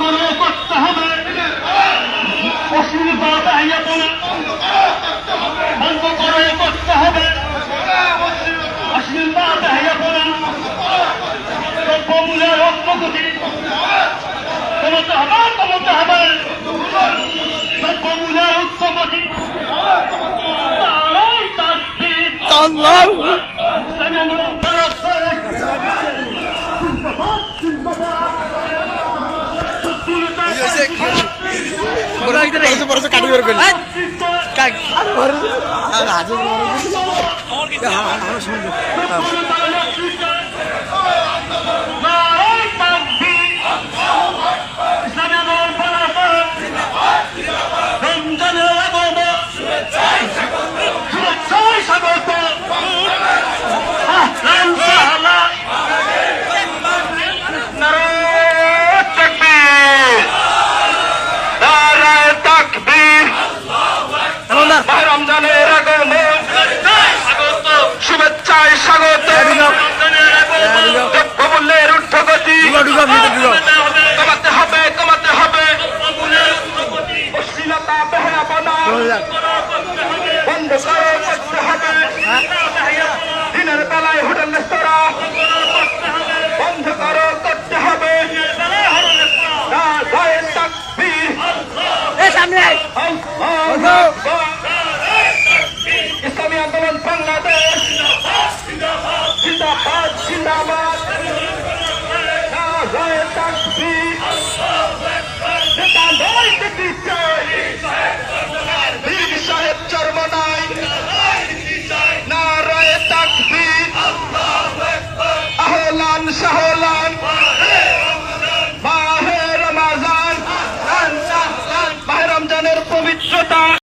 করে করতে হবে। পশ্চিম বন্ধ করে করতে হবে। পশ্চিম দ্রব্যমূল্যের অগ্রগতি কমাতে হবে কমাতে হবে। দ্রব্যমূল্যের উৎপগতি তারাই তার আল্লাহ वर्स काठ गरेर गाउँ চাই স্বাগত। দ্রব্যমূল্যের ঊর্ধ্বগতি কমাতে হবে কমাতে হবে। অশ্লীলতা বেহায়াপনা বন্ধ করে করতে হবে। দিনের বেলায় হোটেল রেস্তোরাঁ। বন্ধ করো করতে হবে। না যায় তাকবীর। সামনে ইসলামী আন্দোলন বাংলাদেশ। Tama!